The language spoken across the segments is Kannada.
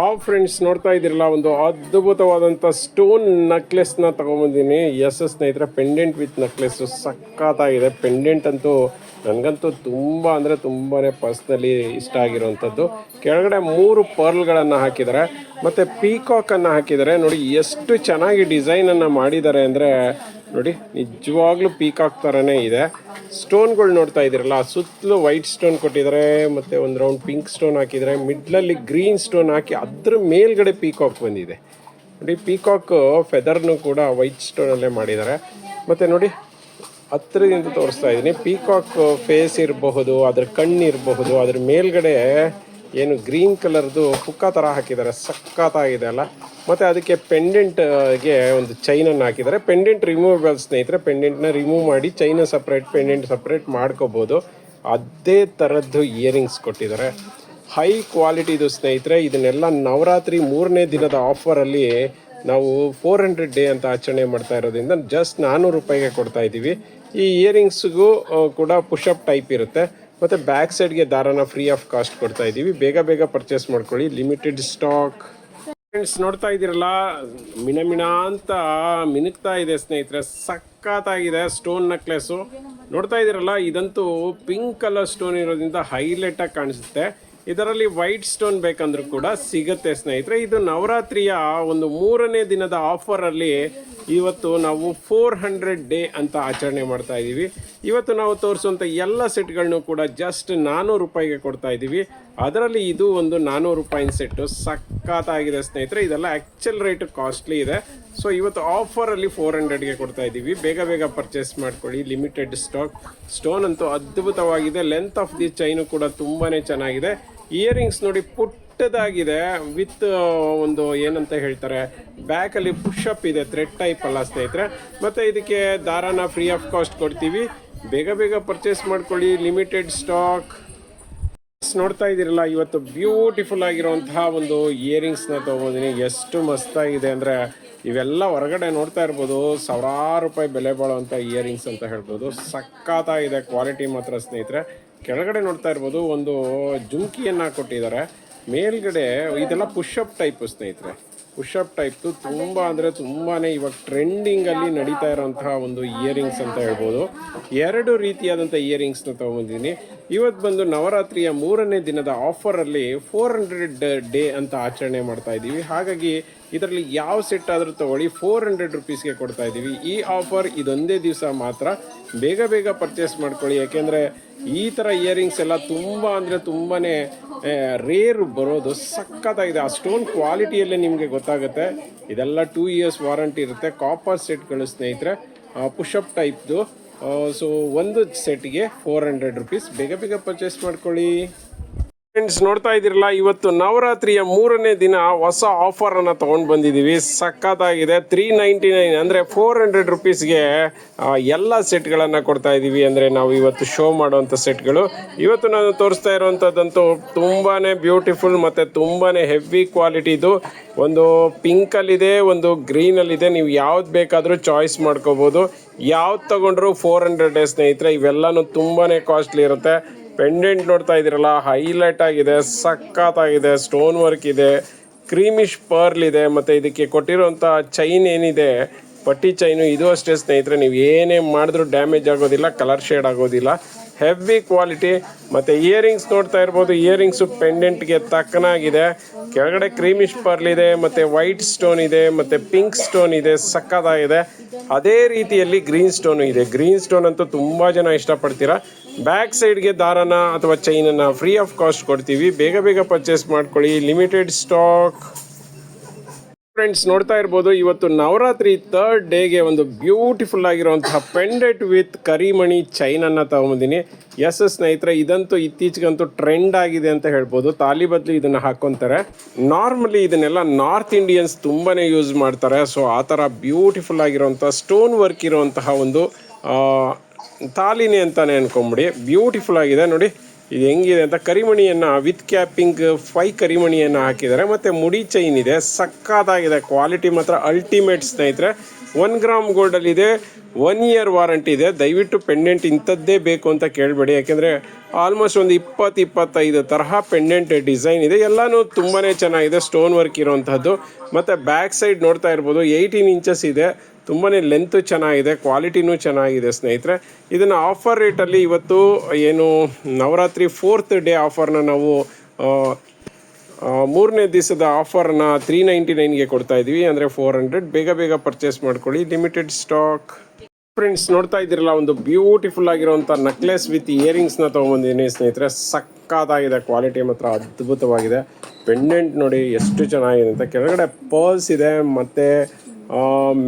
ಆ ಫ್ರೆಂಡ್ಸ್ ನೋಡ್ತಾ ಇದ್ದೀರಲ್ಲ, ಒಂದು ಅದ್ಭುತವಾದಂಥ ಸ್ಟೋನ್ ನಕ್ಲೆಸ್ನ ತಗೊಂಬಂದಿನಿ. ಎಸ್ ಎಸ್ ಸ್ನೇಹಿತರೆ ಪೆಂಡೆಂಟ್ ವಿತ್ ನಕ್ಲೆಸ್ಸು ಸಖತ್ತಾಗಿದೆ. ಪೆಂಡೆಂಟ್ ಅಂತೂ ನನಗಂತೂ ತುಂಬ ಅಂದರೆ ತುಂಬಾ ಪರ್ಸ್ನಲಿ ಇಷ್ಟ ಆಗಿರುವಂಥದ್ದು. ಕೆಳಗಡೆ ಮೂರು ಪರ್ಲ್ಗಳನ್ನು ಹಾಕಿದ್ದಾರೆ. ಮತ್ತು ಪೀಕಾಕನ್ನು ಹಾಕಿದ್ದಾರೆ. ನೋಡಿ, ಎಷ್ಟು ಚೆನ್ನಾಗಿ ಡಿಸೈನನ್ನು ಮಾಡಿದ್ದಾರೆ ಅಂದರೆ ನೋಡಿ, ನಿಜವಾಗ್ಲೂ ಪೀಕಾಕ್ ಥರನೇ ಇದೆ. ಸ್ಟೋನ್ಗಳು ನೋಡ್ತಾ ಇದ್ದೀರಲ್ಲ ಸುತ್ತಲೂ ವೈಟ್ ಸ್ಟೋನ್ ಕೊಟ್ಟಿದ್ದಾರೆ, ಮತ್ತು ಒಂದು ರೌಂಡ್ ಪಿಂಕ್ ಸ್ಟೋನ್ ಹಾಕಿದ್ದಾರೆ. ಮಿಡ್ಲಲ್ಲಿ ಗ್ರೀನ್ ಸ್ಟೋನ್ ಹಾಕಿ ಅದ್ರ ಮೇಲ್ಗಡೆ ಪೀಕಾಕ್ ಬಂದಿದೆ. ನೋಡಿ ಪೀಕಾಕ್ ಫೆದರ್ನು ಕೂಡ ವೈಟ್ ಸ್ಟೋನಲ್ಲೇ ಮಾಡಿದ್ದಾರೆ. ಮತ್ತು ನೋಡಿ ಹತ್ತಿರದಿಂದ ತೋರಿಸ್ತಾ ಇದ್ದೀನಿ. ಪೀಕಾಕ್ ಫೇಸ್ ಇರಬಹುದು, ಅದ್ರ ಕಣ್ಣು ಇರಬಹುದು, ಅದ್ರ ಮೇಲ್ಗಡೆ ಏನು ಗ್ರೀನ್ ಕಲರ್ದು ಪುಕ್ಕ ಥರ ಹಾಕಿದ್ದಾರೆ. ಸಖತ್ತಾಗಿದೆ ಅಲ್ಲ. ಮತ್ತು ಅದಕ್ಕೆ ಪೆಂಡೆಂಟ್ಗೆ ಒಂದು ಚೈನನ್ನು ಹಾಕಿದ್ದಾರೆ. ಪೆಂಡೆಂಟ್ ರಿಮೂವಬಲ್ ಸ್ನೇಹಿತರೆ ಪೆಂಡೆಂಟ್ನ ರಿಮೂವ್ ಮಾಡಿ ಚೈನ ಸಪ್ರೇಟ್ ಪೆಂಡೆಂಟ್ ಸಪ್ರೇಟ್ ಮಾಡ್ಕೋಬೋದು. ಅದೇ ಥರದ್ದು ಇಯರಿಂಗ್ಸ್ ಕೊಟ್ಟಿದ್ದಾರೆ. ಹೈ ಕ್ವಾಲಿಟಿದು ಸ್ನೇಹಿತರೆ, ಇದನ್ನೆಲ್ಲ ನವರಾತ್ರಿ ಮೂರನೇ ದಿನದ ಆಫರಲ್ಲಿ ನಾವು ಫೋರ್ ಹಂಡ್ರೆಡ್ ಡೇ ಅಂತ ಆಚರಣೆ ಮಾಡ್ತಾ ಇರೋದ್ರಿಂದ ಜಸ್ಟ್ ನಾನ್ನೂರು ರೂಪಾಯಿಗೆ ಕೊಡ್ತಾ ಇದ್ದೀವಿ. ಈ ಇಯರಿಂಗ್ಸ್ಗೂ ಕೂಡ ಪುಷಪ್ ಟೈಪ್ ಇರುತ್ತೆ. ಮತ್ತು ಬ್ಯಾಕ್ ಸೈಡ್ಗೆ ದಾರನ ಫ್ರೀ ಆಫ್ ಕಾಸ್ಟ್ ಕೊಡ್ತಾ ಇದ್ದೀವಿ. ಬೇಗ ಬೇಗ ಪರ್ಚೇಸ್ ಮಾಡ್ಕೊಳ್ಳಿ. ಲಿಮಿಟೆಡ್ ಸ್ಟಾಕ್ ಫ್ರೆಂಡ್ಸ್ ನೋಡ್ತಾ ಇದ್ದೀರಲ್ಲ? ಮಿಣ ಮಿಣ ಅಂತ ಮಿನುಗ್ತಾ ಇದೆ ಸ್ನೇಹಿತರೆ. ಸಖತ್ತಾಗಿದೆ ಸ್ಟೋನ್ ನೆಕ್ಲೆಸ್ಸು ನೋಡ್ತಾ ಇದ್ದೀರಲ್ಲ? ಇದಂತೂ ಪಿಂಕ್ ಕಲರ್ ಸ್ಟೋನ್ ಇರೋದ್ರಿಂದ ಹೈಲೈಟ್ ಆಗಿ ಕಾಣಿಸುತ್ತೆ. ಇದರಲ್ಲಿ ವೈಟ್ ಸ್ಟೋನ್ ಬೇಕಂದ್ರೂ ಕೂಡ ಸಿಗುತ್ತೆ, ಸ್ನೇಹಿತರೆ. ಇದು ನವರಾತ್ರಿಯ ಒಂದು ಮೂರನೇ ದಿನದ ಆಫರಲ್ಲಿ ಇವತ್ತು ನಾವು ಫೋರ್ ಹಂಡ್ರೆಡ್ ಡೇ ಅಂತ ಆಚರಣೆ ಮಾಡ್ತಾ ಇದ್ದೀವಿ. ಇವತ್ತು ನಾವು ತೋರಿಸುವಂಥ ಎಲ್ಲ ಸೆಟ್ಗಳನ್ನು ಕೂಡ ಜಸ್ಟ್ ನಾನ್ನೂರು ರೂಪಾಯಿಗೆ ಕೊಡ್ತಾ ಇದ್ದೀವಿ. ಅದರಲ್ಲಿ ಇದು ಒಂದು ನಾನ್ನೂರು ರೂಪಾಯಿನ ಸೆಟ್ಟು. ಸಖತ್ತಾಗಿದೆ, ಸ್ನೇಹಿತರೆ. ಇದೆಲ್ಲ ಆ್ಯಕ್ಚುಲ್ ರೇಟ್ ಕಾಸ್ಟ್ಲಿ ಇದೆ. ಸೊ ಇವತ್ತು ಆಫರಲ್ಲಿ ಫೋರ್ ಹಂಡ್ರೆಡ್ಗೆ ಕೊಡ್ತಾ ಇದ್ದೀವಿ. ಬೇಗ ಬೇಗ ಪರ್ಚೇಸ್ ಮಾಡ್ಕೊಳ್ಳಿ. ಲಿಮಿಟೆಡ್ ಸ್ಟಾಕ್ ಸ್ಟೋನ್ ಅಂತೂ ಅದ್ಭುತವಾಗಿದೆ. ಲೆಂತ್ ಆಫ್ ದಿ ಚೈನು ಕೂಡ ತುಂಬಾ ಚೆನ್ನಾಗಿದೆ. ಇಯರಿಂಗ್ಸ್ ನೋಡಿ ಪುಟ್ಟದಾಗಿದೆ, ವಿತ್ ಒಂದು ಏನಂತ ಹೇಳ್ತಾರೆ ಬ್ಯಾಕಲ್ಲಿ ಪುಷಪ್ ಇದೆ ಥ್ರೆಡ್ ಟೈಪ್ ಅಲ್ಲ ಸ್ನೇಹಿತರೆ. ಮತ್ತು ಇದಕ್ಕೆ ದಾರಾನ ಫ್ರೀ ಆಫ್ ಕಾಸ್ಟ್ ಕೊಡ್ತೀವಿ. ಬೇಗ ಬೇಗ ಪರ್ಚೇಸ್ ಮಾಡ್ಕೊಳ್ಳಿ ಲಿಮಿಟೆಡ್ ಸ್ಟಾಕ್ ನೋಡ್ತಾ ಇದ್ದೀರಲ್ಲ, ಇವತ್ತು ಬ್ಯೂಟಿಫುಲ್ ಆಗಿರುವಂತಹ ಒಂದು ಇಯರಿಂಗ್ಸ್ನ ತೊಗೊಂಡಿನಿ ಎಷ್ಟು ಮಸ್ತಾಗಿದೆ ಅಂದರೆ, ಇವೆಲ್ಲ ಹೊರಗಡೆ ನೋಡ್ತಾ ಇರ್ಬೋದು. ಸಾವಿರಾರು ರೂಪಾಯಿ ಬೆಲೆ ಬಾಳುವಂಥ ಇಯರಿಂಗ್ಸ್ ಅಂತ ಹೇಳ್ಬೋದು. ಸಖತ್ತಾಗಿದೆ ಕ್ವಾಲಿಟಿ ಮಾತ್ರ ಸ್ನೇಹಿತರೆ. ಕೆಳಗಡೆ ನೋಡ್ತಾ ಇರ್ಬೋದು ಒಂದು ಜುಂಕಿಯನ್ನ ಕೊಟ್ಟಿದ್ದಾರೆ. ಮೇಲ್ಗಡೆ ಇದೆಲ್ಲ ಪುಷಪ್ ಟೈಪ್ ಸ್ನೇಹಿತರೆ. ಪುಷಪ್ ಟೈಪ್ ತುಂಬ ಅಂದರೆ ತುಂಬಾ ಇವಾಗ ಟ್ರೆಂಡಿಂಗಲ್ಲಿ ನಡೀತಾ ಇರೋಂತಹ ಒಂದು ಇಯರಿಂಗ್ಸ್ ಅಂತ ಹೇಳ್ಬೋದು. ಎರಡು ರೀತಿಯಾದಂಥ ಇಯರಿಂಗ್ಸ್ನ ತಗೊಂಡಿದ್ದೀನಿ ಇವತ್ತು ಬಂದು ನವರಾತ್ರಿಯ ಮೂರನೇ ದಿನದ ಆಫರಲ್ಲಿ ಫೋರ್ ಹಂಡ್ರೆಡ್ ಡೇ ಅಂತ ಆಚರಣೆ ಮಾಡ್ತಾ ಇದ್ದೀವಿ. ಹಾಗಾಗಿ ಇದರಲ್ಲಿ ಯಾವ ಸೆಟ್ ಆದರೂ ತಗೊಳ್ಳಿ ಫೋರ್ ಹಂಡ್ರೆಡ್ ರುಪೀಸ್ಗೆ ಕೊಡ್ತಾ ಇದ್ದೀವಿ. ಈ ಆಫರ್ ಇದೊಂದೇ ದಿವಸ ಮಾತ್ರ. ಬೇಗ ಬೇಗ ಪರ್ಚೇಸ್ ಮಾಡ್ಕೊಳ್ಳಿ. ಯಾಕೆಂದರೆ ಈ ಥರ ಇಯರಿಂಗ್ಸ್ ಎಲ್ಲ ತುಂಬ ಅಂದರೆ ತುಂಬಾ ರೇರ್ ಬರೋದು ಸಖತ್ತಾಗಿದೆ. ಆ ಸ್ಟೋನ್ ಕ್ವಾಲಿಟಿಯಲ್ಲೇ ನಿಮಗೆ ಗೊತ್ತಾಗುತ್ತೆ. ಇದೆಲ್ಲ ಟೂ ಇಯರ್ಸ್ ವಾರಂಟಿ ಇರುತ್ತೆ. ಕಾಪರ್ ಸೆಟ್ಗಳು ಸ್ನೇಹಿತರೆ ಪುಷಪ್ ಟೈಪ್ದು ಸೊ ಒಂದು ಸೆಟ್ಗೆ ಫೋರ್ ಹಂಡ್ರೆಡ್ ರುಪೀಸ್ ಬೇಗ ಬೇಗ ಪರ್ಚೇಸ್ ಮಾಡ್ಕೊಳ್ಳಿ. ಫ್ರೆಂಡ್ಸ್ ನೋಡ್ತಾ ಇದ್ದೀರಲ್ಲ, ಇವತ್ತು ನವರಾತ್ರಿಯ ಮೂರನೇ ದಿನ ಹೊಸ ಆಫರ್ ಅನ್ನ ತಗೊಂಡು ಬಂದಿದ್ದೀವಿ. ಸಕ್ಕತ್ತಾಗಿದೆ ತ್ರೀ ನೈಂಟಿ ನೈನ್ ಅಂದರೆ ಫೋರ್ ಹಂಡ್ರೆಡ್ ರುಪೀಸ್ಗೆ ಎಲ್ಲ ಸೆಟ್ಗಳನ್ನು ಕೊಡ್ತಾ ಇದ್ದೀವಿ ಅಂದರೆ ನಾವು ಇವತ್ತು ಶೋ ಮಾಡುವಂಥ ಸೆಟ್ಗಳು ಇವತ್ತು ನಾನು ತೋರಿಸ್ತಾ ಇರುವಂಥದ್ದಂತೂ ತುಂಬಾ ಬ್ಯೂಟಿಫುಲ್ ಮತ್ತು ತುಂಬಾ ಹೆವಿ ಕ್ವಾಲಿಟಿದು ಒಂದು ಪಿಂಕಲ್ಲಿದೆ ಒಂದು ಗ್ರೀನಲ್ಲಿದೆ ನೀವು ಯಾವ್ದು ಬೇಕಾದರೂ ಚಾಯ್ಸ್ ಮಾಡ್ಕೋಬೋದು. ಯಾವ್ದು ತಗೊಂಡ್ರು ಫೋರ್ ಹಂಡ್ರೆಡ್ ಸ್ನೇಹಿತರೆ, ಇವೆಲ್ಲನೂ ತುಂಬಾ ಕಾಸ್ಟ್ಲಿ ಇರುತ್ತೆ. ಪೆಂಡೆಂಟ್ ನೋಡ್ತಾ ಇದ್ದೀರಲ್ಲ ಹೈಲೈಟ್ ಆಗಿದೆ, ಸಖತ್ತಾಗಿದೆ ಸ್ಟೋನ್ ವರ್ಕ್ ಇದೆ ಕ್ರೀಮಿಶ್ ಪರ್ಲ್ ಇದೆ, ಮತ್ತು ಇದಕ್ಕೆ ಕೊಟ್ಟಿರೋಂಥ ಚೈನ್ ಏನಿದೆ, ಪಟ್ಟಿ ಚೈನು ಇದು ಅಷ್ಟೇ ಸ್ನೇಹಿತರೆ, ನೀವು ಏನೇ ಮಾಡಿದ್ರೂ ಡ್ಯಾಮೇಜ್ ಆಗೋದಿಲ್ಲ ಕಲರ್ ಶೇಡ್ ಆಗೋದಿಲ್ಲ. ಹೆವಿ ಕ್ವಾಲಿಟಿ ಮತ್ತು ಇಯರಿಂಗ್ಸ್ ನೋಡ್ತಾ ಇರ್ಬೋದು ಇಯರಿಂಗ್ಸು ಪೆಂಡೆಂಟ್ಗೆ ತಕ್ಕನಾಗಿದೆ. ಕೆಳಗಡೆ ಕ್ರೀಮಿಶ್ ಪರ್ಲ್ ಇದೆ, ಮತ್ತು ವೈಟ್ ಸ್ಟೋನ್ ಇದೆ, ಮತ್ತು ಪಿಂಕ್ ಸ್ಟೋನ್ ಇದೆ ಸಕ್ಕತ್ತಾಗಿದೆ ಅದೇ ರೀತಿಯಲ್ಲಿ ಗ್ರೀನ್ ಸ್ಟೋನು ಇದೆ. ಗ್ರೀನ್ ಸ್ಟೋನ್ ಅಂತೂ ತುಂಬ ಜನ ಇಷ್ಟಪಡ್ತೀರಾ? ಬ್ಯಾಕ್ ಸೈಡ್ಗೆ ದಾರನ ಅಥವಾ ಚೈನನ್ನು ಫ್ರೀ ಆಫ್ ಕಾಸ್ಟ್ ಕೊಡ್ತೀವಿ. ಬೇಗ ಬೇಗ ಪರ್ಚೇಸ್ ಮಾಡ್ಕೊಳ್ಳಿ. ಲಿಮಿಟೆಡ್ ಸ್ಟಾಕ್ ಫ್ರೆಂಡ್ಸ್ ನೋಡ್ತಾ ಇರ್ಬೋದು, ಇವತ್ತು ನವರಾತ್ರಿ ತರ್ಡ್ ಡೇಗೆ ಒಂದು ಬ್ಯೂಟಿಫುಲ್ ಆಗಿರುವಂತಹ ಪೆಂಡೆಟ್ ವಿತ್ ಕರಿಮಣಿ ಚೈನನ್ನು ತಗೊಂಬಂದಿನಿ. ಎಸ್ ಎಸ್ ಸ್ನೇಹಿತರೆ, ಇದಂತೂ ಇತ್ತೀಚೆಗಂತೂ ಟ್ರೆಂಡ್ ಆಗಿದೆ ಅಂತ ಹೇಳ್ಬೋದು. ತಾಲಿ ಬದಲು ಇದನ್ನು ಹಾಕ್ಕೊಂತಾರೆ ನಾರ್ಮಲಿ ಇದನ್ನೆಲ್ಲ ನಾರ್ತ್ ಇಂಡಿಯನ್ಸ್ ತುಂಬಾ ಯೂಸ್ ಮಾಡ್ತಾರೆ. ಸೊ ಆ ಥರ ಬ್ಯೂಟಿಫುಲ್ ಆಗಿರುವಂಥ ಸ್ಟೋನ್ ವರ್ಕ್ ಇರುವಂತಹ ಒಂದು ತಾಲಿನೇ ಅಂತಾನೆ ಅನ್ಕೊಂಬಿಡಿ. ಬ್ಯೂಟಿಫುಲ್ ಆಗಿದೆ. ನೋಡಿ, ಇದು ಹೆಂಗಿದೆ ಅಂತ ಕರಿಮಣಿಯನ್ನು ವಿತ್ ಕ್ಯಾಪಿಂಗ್ ಫೈ ಕರಿಮಣಿಯನ್ನು ಹಾಕಿದ್ದಾರೆ. ಮತ್ತು ಮುಡಿ ಚೈನ್ ಇದೆ. ಸಕ್ಕತ್ತಾಗಿದೆ ಕ್ವಾಲಿಟಿ ಮಾತ್ರ ಅಲ್ಟಿಮೇಟ್ ಸ್ನೇಹಿತರೆ. ಒನ್ ಗ್ರಾಮ್ ಗೋಲ್ಡಲ್ಲಿ ಇದೆ ಒನ್ ಇಯರ್ ವಾರಂಟಿ ಇದೆ. ದಯವಿಟ್ಟು ಪೆಂಡೆಂಟ್ ಇಂಥದ್ದೇ ಬೇಕು ಅಂತ ಕೇಳಬೇಡಿ. ಯಾಕೆಂದರೆ ಆಲ್ಮೋಸ್ಟ್ ಒಂದು ಇಪ್ಪತ್ತು, ಇಪ್ಪತ್ತೈದು ತರಹ ಪೆಂಡೆಂಟ್ ಡಿಸೈನ್ ಇದೆ. ಎಲ್ಲನೂ ತುಂಬಾ ಚೆನ್ನಾಗಿದೆ, ಸ್ಟೋನ್ ವರ್ಕ್ ಇರೋವಂಥದ್ದು ಮತ್ತು ಬ್ಯಾಕ್ ಸೈಡ್ ನೋಡ್ತಾ ಇರ್ಬೋದು, ಏಯ್ಟೀನ್ ಇಂಚಸ್ ಇದೆ. ತುಂಬಾ ಲೆಂತ್ ಚೆನ್ನಾಗಿದೆ, ಕ್ವಾಲಿಟಿನೂ ಚೆನ್ನಾಗಿದೆ ಸ್ನೇಹಿತರೆ. ಇದನ್ನು ಆಫರ್ ರೇಟಲ್ಲಿ ಇವತ್ತು ಏನು ನವರಾತ್ರಿ ಫೋರ್ತ್ ಡೇ ಆಫರ್ನ ನಾವು ಮೂರನೇ ದಿವಸದ ಆಫರ್ನ ತ್ರೀ ನೈಂಟಿ ನೈನ್ಗೆ ಕೊಡ್ತಾ ಇದ್ದೀವಿ ಅಂದರೆ ಫೋರ್ ಹಂಡ್ರೆಡ್ ಬೇಗ ಬೇಗ ಪರ್ಚೇಸ್ ಮಾಡ್ಕೊಳ್ಳಿ. ಲಿಮಿಟೆಡ್ ಸ್ಟಾಕ್ ಫ್ರೆಂಡ್ಸ್ ನೋಡ್ತಾ ಇದ್ದೀರಲ್ಲ, ಒಂದು ಬ್ಯೂಟಿಫುಲ್ ಆಗಿರುವಂಥ ನೆಕ್ಲೆಸ್ ವಿತ್ ಇಯರಿಂಗ್ಸ್ನ ತೊಗೊಂಬಂದಿದ್ದೀನಿ ಸ್ನೇಹಿತರೆ. ಸಕ್ಕತ್ತಾಗಿದೆ ಕ್ವಾಲಿಟಿ ಮಾತ್ರ ಅದ್ಭುತವಾಗಿದೆ. ಪೆಂಡೆಂಟ್ ನೋಡಿ ಎಷ್ಟು ಚೆನ್ನಾಗಿದೆ ಅಂತ. ಕೆಳಗಡೆ ಪರ್ಲ್ಸ್ ಇದೆ, ಮತ್ತು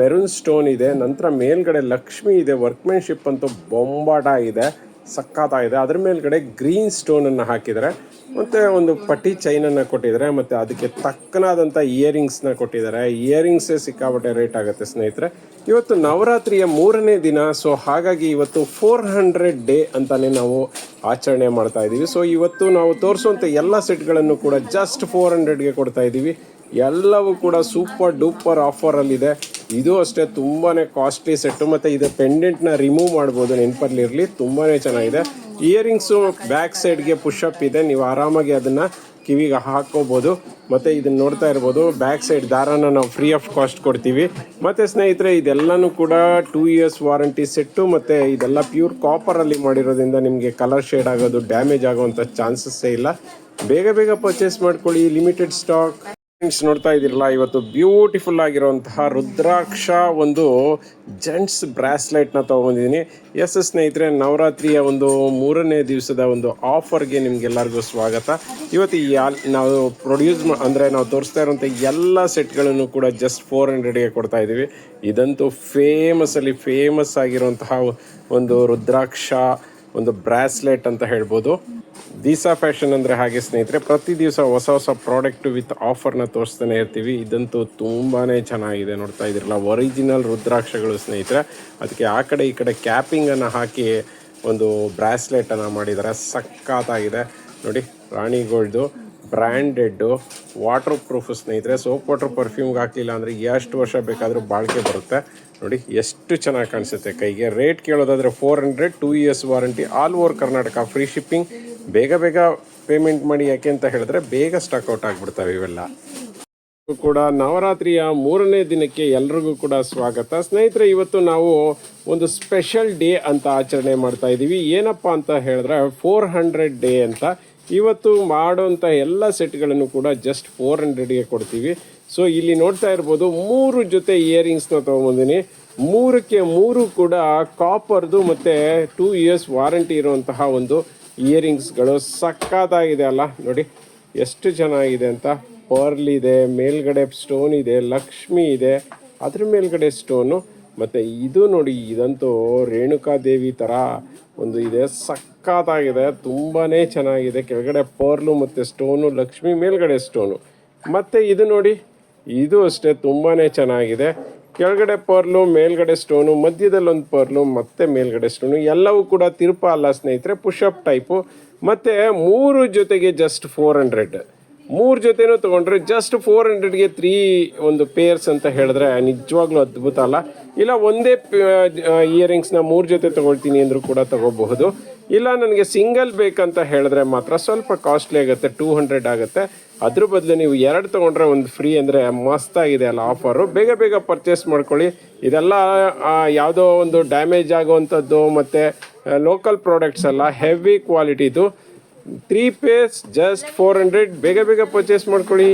ಮೆರೂನ್ ಸ್ಟೋನ್ ಇದೆ. ನಂತರ ಮೇಲ್ಗಡೆ ಲಕ್ಷ್ಮಿ ಇದೆ ವರ್ಕ್ಮೆನ್ಶಿಪ್ ಅಂತೂ ಬೊಂಬಾಟ ಇದೆ ಸಕ್ಕತ್ತಾಗಿದೆ ಅದ್ರ ಮೇಲ್ಗಡೆ ಗ್ರೀನ್ ಸ್ಟೋನನ್ನು ಹಾಕಿದ್ದಾರೆ. ಮತ್ತು ಒಂದು ಪಟ್ಟಿ ಚೈನನ್ನು ಕೊಟ್ಟಿದ್ದಾರೆ. ಮತ್ತು ಅದಕ್ಕೆ ತಕ್ಕನಾದಂಥ ಇಯರಿಂಗ್ಸ್ನ ಕೊಟ್ಟಿದ್ದಾರೆ. ಇಯರಿಂಗ್ಸೇ ಸಿಕ್ಕಾಪಟ್ಟೆ ರೇಟ್ ಆಗುತ್ತೆ ಸ್ನೇಹಿತರೆ. ಇವತ್ತು ನವರಾತ್ರಿಯ ಮೂರನೇ ದಿನ. ಸೊ ಹಾಗಾಗಿ ಇವತ್ತು ಫೋರ್ ಹಂಡ್ರೆಡ್ ಡೇ ಅಂತಲೇ ನಾವು ಆಚರಣೆ ಮಾಡ್ತಾ ಇದ್ದೀವಿ. ಸೊ ಇವತ್ತು ನಾವು ತೋರಿಸುವಂಥ ಎಲ್ಲ ಸೆಟ್ಗಳನ್ನು ಕೂಡ ಜಸ್ಟ್ ಫೋರ್ ಹಂಡ್ರೆಡ್ಗೆ ಕೊಡ್ತಾ ಇದ್ದೀವಿ. ಎಲ್ಲವೂ ಕೂಡ ಸೂಪರ್ ಡೂಪರ್ ಆಫರಲ್ಲಿದೆ ಇದು ಅಷ್ಟೇ ತುಂಬಾ ಕಾಸ್ಟ್ಲಿ ಸೆಟ್ಟು ಮತ್ತು ಇದು ಪೆಂಡೆಂಟ್ನ ರಿಮೂವ್ ಮಾಡ್ಬೋದು, ನೆನಪಲ್ಲಿರಲಿ ತುಂಬಾ ಚೆನ್ನಾಗಿದೆ. ಇಯರಿಂಗ್ಸು ಬ್ಯಾಕ್ ಸೈಡ್ಗೆ ಪುಷಪ್ ಇದೆ, ನೀವು ಆರಾಮಾಗಿ ಅದನ್ನು ಕಿವಿಗೆ ಹಾಕೋಬೋದು. ಮತ್ತು ಇದನ್ನ ನೋಡ್ತಾ ಇರ್ಬೋದು ಬ್ಯಾಕ್ ಸೈಡ್ ದಾರಾನ ನಾವು ಫ್ರೀ ಆಫ್ ಕಾಸ್ಟ್ ಕೊಡ್ತೀವಿ. ಮತ್ತು ಸ್ನೇಹಿತರೆ, ಇದೆಲ್ಲನೂ ಕೂಡ ಟೂ ಇಯರ್ಸ್ ವಾರಂಟಿ ಸೆಟ್ಟು ಮತ್ತು ಇದೆಲ್ಲ ಪ್ಯೂರ್ ಕಾಪರಲ್ಲಿ ಮಾಡಿರೋದ್ರಿಂದ ನಿಮಗೆ ಕಲರ್ ಶೇಡ್ ಆಗೋದು ಡ್ಯಾಮೇಜ್ ಆಗೋವಂಥ ಚಾನ್ಸಸ್ಸೇ ಇಲ್ಲ. ಬೇಗ ಬೇಗ ಪರ್ಚೇಸ್ ಮಾಡ್ಕೊಳ್ಳಿ ಲಿಮಿಟೆಡ್ ಸ್ಟಾಕ್ ಫ್ರೆಂಡ್ಸ್ ನೋಡ್ತಾ ಇದ್ದೀರಲ್ಲ, ಇವತ್ತು ಬ್ಯೂಟಿಫುಲ್ ಆಗಿರುವಂತಹ ರುದ್ರಾಕ್ಷ ಒಂದು ಜೆಂಟ್ಸ್ ಬ್ರಾಸ್ಲೆಟ್ನ ತೊಗೊಂಡಿದ್ದೀನಿ ಎಸ್ ಸ್ನೇಹಿತರೆ, ನವರಾತ್ರಿಯ ಒಂದು ಮೂರನೇ ದಿವಸದ ಒಂದು ಆಫರ್ಗೆ ನಿಮಗೆಲ್ಲರಿಗೂ ಸ್ವಾಗತ. ಇವತ್ತು ನಾವು ಪ್ರೊಡ್ಯೂಸ್ ಅಂದರೆ ನಾವು ತೋರಿಸ್ತಾ ಇರುವಂಥ ಎಲ್ಲ ಸೆಟ್ಗಳನ್ನು ಕೂಡ ಜಸ್ಟ್ ಫೋರ್ ಹಂಡ್ರೆಡ್ಗೆ ಕೊಡ್ತಾ ಇದ್ದೀವಿ. ಇದಂತೂ ಫೇಮಸಲ್ಲಿ ಫೇಮಸ್ ಆಗಿರುವಂತಹ ಒಂದು ರುದ್ರಾಕ್ಷ. ಒಂದು ಬ್ರಾಸ್ಲೆಟ್ ಅಂತ ಹೇಳ್ಬೋದು. ದಿಸಾ ಫ್ಯಾಷನ್ ಅಂದರೆ ಹಾಗೆ ಸ್ನೇಹಿತರೆ, ಪ್ರತಿ ದಿವಸ ಹೊಸ ಹೊಸ ಪ್ರಾಡಕ್ಟ್ ವಿತ್ ಆಫರ್ನ ತೋರಿಸ್ತಾನೆ ಇರ್ತೀವಿ. ಇದಂತೂ ತುಂಬಾ ಚೆನ್ನಾಗಿದೆ ನೋಡ್ತಾ ಇದ್ದೀರಲ್ಲ ಒರಿಜಿನಲ್ ರುದ್ರಾಕ್ಷಗಳು ಸ್ನೇಹಿತರೆ. ಅದಕ್ಕೆ ಆ ಕಡೆ ಈ ಕಡೆ ಕ್ಯಾಪಿಂಗನ್ನು ಹಾಕಿ ಒಂದು ಬ್ರಾಸ್ಲೆಟನ್ನು ಮಾಡಿದ್ದಾರೆ ಸಖತ್ತಾಗಿದೆ. ನೋಡಿ ರಾಣಿ ಬ್ರ್ಯಾಂಡೆಡ್ಡು ವಾಟರ್ ಪ್ರೂಫ್ ಸ್ನೇಹಿತರೆ, ಸೋಪ್ ವಾಟರ್ ಪರ್ಫ್ಯೂಮ್ಗೆ ಹಾಕಲಿಲ್ಲ ಅಂದರೆ ಎಷ್ಟು ವರ್ಷ ಬೇಕಾದರೂ ಬಾಳಿಕೆ ಬರುತ್ತೆ. ನೋಡಿ, ಎಷ್ಟು ಚೆನ್ನಾಗಿ ಕಾಣಿಸುತ್ತೆ ಕೈಗೆ. Rate ಕೇಳೋದಾದರೆ four hundred two years warranty all over Karnataka free shipping ಬೇಗ ಬೇಗ ಪೇಮೆಂಟ್ ಮಾಡಿ ಯಾಕೆ ಅಂತ ಹೇಳಿದ್ರೆ, ಬೇಗ ಸ್ಟಾಕ್ ಔಟ್ ಆಗಿಬಿಡ್ತವೆ ಇವೆಲ್ಲ. ಕೂಡ ನವರಾತ್ರಿಯ ಮೂರನೇ ದಿನಕ್ಕೆ ಎಲ್ರಿಗೂ ಕೂಡ ಸ್ವಾಗತ. ಸ್ನೇಹಿತರೆ, ಇವತ್ತು ನಾವು ಒಂದು ಸ್ಪೆಷಲ್ ಡೇ ಅಂತ ಆಚರಣೆ ಮಾಡ್ತಾ ಇದ್ದೀವಿ ಏನಪ್ಪ ಅಂತ ಹೇಳಿದ್ರೆ ಫೋರ್ ಹಂಡ್ರೆಡ್ ಡೇ ಅಂತ. ಇವತ್ತು ಮಾಡೋಂಥ ಎಲ್ಲ ಸೆಟ್ಗಳನ್ನು ಕೂಡ ಜಸ್ಟ್ ಫೋರ್ ಹಂಡ್ರೆಡ್ಗೆ ಕೊಡ್ತೀವಿ. ಸೊ ಇಲ್ಲಿ ನೋಡ್ತಾ ಇರ್ಬೋದು ಮೂರು ಜೊತೆ ಇಯರಿಂಗ್ಸ್ನ ತೊಗೊಂಬಂದಿನಿ. ಮೂರಕ್ಕೆ ಮೂರು ಕೂಡ ಕಾಪರ್ದು ಮತ್ತು ಟೂ ಇಯರ್ಸ್ ವಾರಂಟಿ ಇರುವಂತಹ ಒಂದು ಇಯರಿಂಗ್ಸ್ಗಳು ಸಕ್ಕತ್ತಾಗಿದೆ ಅಲ್ಲ. ನೋಡಿ, ಎಷ್ಟು ಚೆನ್ನಾಗಿದೆ ಅಂತ. ಪರ್ಲ್ ಇದೆ, ಮೇಲ್ಗಡೆ ಸ್ಟೋನ್ ಇದೆ, ಲಕ್ಷ್ಮಿ ಇದೆ. ಅದ್ರ ಮೇಲ್ಗಡೆ ಸ್ಟೋನು ಮತ್ತು ಇದು ನೋಡಿ, ಇದಂತೂ ರೇಣುಕಾದೇವಿ ಥರ ಒಂದು ಇದೆ. ಸಖತ್ತಾಗಿದೆ ತುಂಬಾ ಚೆನ್ನಾಗಿದೆ. ಕೆಳಗಡೆ ಪರ್ಲು ಮತ್ತು ಸ್ಟೋನು, ಲಕ್ಷ್ಮಿ ಮೇಲ್ಗಡೆ ಸ್ಟೋನು. ಮತ್ತು ಇದು ನೋಡಿ, ಇದು ಅಷ್ಟೇ ತುಂಬಾ ಚೆನ್ನಾಗಿದೆ. ಕೆಳಗಡೆ ಪರ್ಲು, ಮೇಲ್ಗಡೆ ಸ್ಟೋನು ಮಧ್ಯದಲ್ಲಿ ಒಂದು ಪರ್ಲು, ಮತ್ತೆ ಮೇಲ್ಗಡೆ ಸ್ಟೋನು, ಎಲ್ಲವೂ ಕೂಡ ತಿರುಪ ಅಲ್ಲ ಸ್ನೇಹಿತರೆ ಪುಷಪ್ ಟೈಪು. ಮತ್ತು ಮೂರು ಜೊತೆಗೆ ಜಸ್ಟ್ ಫೋರ್ ಹಂಡ್ರೆಡ್ ಮೂರು ಜೊತೆನೂ ತೊಗೊಂಡ್ರೆ ಜಸ್ಟ್ ಫೋರ್ ಹಂಡ್ರೆಡ್ಗೆ ತ್ರೀ ಒಂದು ಪೇರ್ಸ್ ಅಂತ ಹೇಳಿದ್ರೆ ನಿಜವಾಗ್ಲೂ ಅದ್ಭುತ ಅಲ್ಲ. ಇಲ್ಲ, ಒಂದೇ ಇಯರಿಂಗ್ಸ್ನ ಮೂರು ಜೊತೆ ತೊಗೊಳ್ತೀನಿ ಅಂದರೂ ಕೂಡ ತಗೋಬಹುದು. ಇಲ್ಲ, ನನಗೆ ಸಿಂಗಲ್ ಬೇಕಂತ ಹೇಳಿದ್ರೆ ಮಾತ್ರ ಸ್ವಲ್ಪ ಕಾಸ್ಟ್ಲಿ ಆಗುತ್ತೆ ಟೂ ಹಂಡ್ರೆಡ್ ಆಗುತ್ತೆ. ಅದ್ರ ಬದಲು ನೀವು ಎರಡು ತೊಗೊಂಡ್ರೆ ಒಂದು ಫ್ರೀ ಅಂದರೆ ಮಸ್ತಾಗಿದೆ ಅಲ್ಲ ಆಫರು ಬೇಗ ಬೇಗ ಪರ್ಚೇಸ್ ಮಾಡ್ಕೊಳ್ಳಿ. ಇದೆಲ್ಲ ಯಾವುದೋ ಒಂದು ಡ್ಯಾಮೇಜ್ ಆಗುವಂಥದ್ದು ಮತ್ತು ಲೋಕಲ್ ಪ್ರಾಡಕ್ಟ್ಸ್ ಅಲ್ಲ heavy ಕ್ವಾಲಿಟಿದು three pairs just four hundred ಬೇಗ ಬೇಗ ಪರ್ಚೇಸ್ ಮಾಡ್ಕೊಳ್ಳಿ.